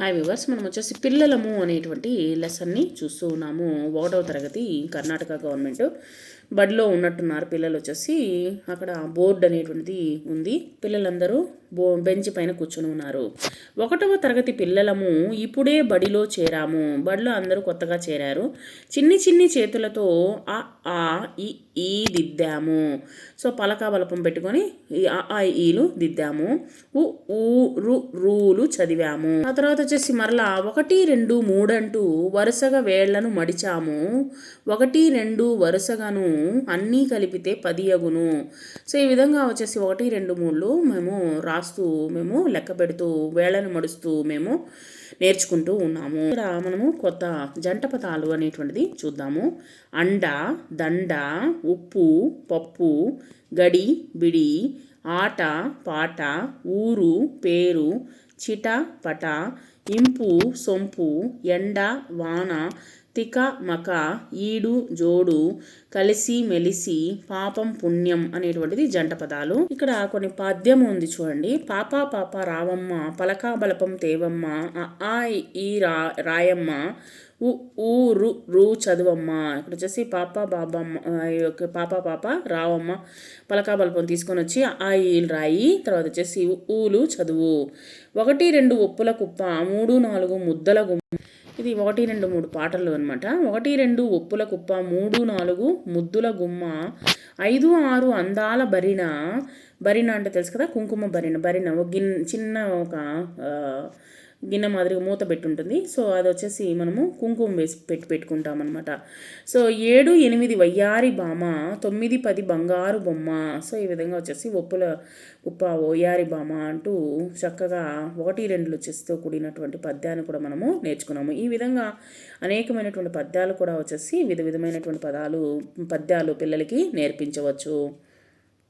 Hi viewers మనం వచ్చేసి పిల్లలము అనేటువంటి లెసన్ని చూస్తూ ఉన్నాము. ఒకటవ తరగతి కర్ణాటక గవర్నమెంట్. బడిలో ఉన్నట్టున్నారు పిల్లలు వచ్చేసి. అక్కడ బోర్డు అనేటువంటిది ఉంది. పిల్లలందరూ బెంచ్ పైన కూర్చొని ఉన్నారు. ఒకటవ తరగతి పిల్లలము ఇప్పుడే బడిలో చేరాము. బడిలో అందరూ కొత్తగా చేరారు. చిన్ని చిన్ని చేతులతో ఆ ఆ ఈ ఈ దిద్దాము. సో పలకా బలపం పెట్టుకొని ఆ ఈలు దిద్దాము. ఉ ఊ రు రూలు చదివాము. ఆ తర్వాత వచ్చేసి మరలా ఒకటి రెండు మూడు అంటూ వరుసగా వేళ్ళను మడిచాము. ఒకటి రెండు వరుసగాను అన్నీ కలిపితే పది అగును. సో ఈ విధంగా వచ్చేసి ఒకటి రెండు మూడులు మేము రా రాస్తూ మేము లెక్క పెడుతూ వేళను మడుస్తూ మేము నేర్చుకుంటూ ఉన్నాము. ఇక్కడ మనము కొత్త జంట పదాలు అనేటువంటిది చూద్దాము. అండ దండ ఉప్పు పప్పు గడి బిడి ఆట పాట ఊరు పేరు చిట పట ఇంపు సొంపు ఎండ వాన తిక మక ఈడు జోడు కలిసి మెలిసి పాపం పుణ్యం అనేటువంటిది జంట పదాలు. ఇక్కడ కొన్ని పద్యం ఉంది చూడండి. పాప పాప రావమ్మ పలకా బలపం తేవమ్మ ఆ ఈ రా రాయమ్మ ఉ ఊ రు రు చదువమ్మ. ఇక్కడ వచ్చేసి పాప బాబమ్మ ఆ, యొక్క పాప పాప రావమ్మ పలకా బలపం తీసుకొని వచ్చి ఆ ఈలు రాయి. తర్వాత వచ్చేసి ఉ, ఊలు చదువు. ఒకటి రెండు ఉప్పుల కుప్ప మూడు నాలుగు ముద్దల గుమ్మ. ఇది ఒకటి రెండు మూడు పాటలు అనమాట ఒకటి రెండు ఒప్పుల కుప్ప మూడు నాలుగు ముద్దుల గుమ్మ ఐదు ఆరు అందాల బరిన బరిన అంటే తెలుసు కదా? కుంకుమ బరిన బరిన ఒక గిన్న చిన్న ఒక గిన్నె మాదిరిగా మూత పెట్టుంటుంది. సో అది వచ్చేసి మనము కుంకుమ వేసి పెట్టి పెట్టుకుంటాం అనమాట సో ఏడు ఎనిమిది వయ్యారి బామ తొమ్మిది పది బంగారు బొమ్మ. సో ఈ విధంగా వచ్చేసి ఒప్పుల ఉప్ప ఓయారి బామ అంటూ చక్కగా ఒకటి రెండు వచ్చేసితో కూడినటువంటి పద్యాన్ని కూడా మనము నేర్చుకున్నాము. ఈ విధంగా అనేకమైనటువంటి పద్యాలు కూడా వచ్చేసి విధ విధమైనటువంటి పదాలు పద్యాలు పిల్లలకి నేర్పించవచ్చు.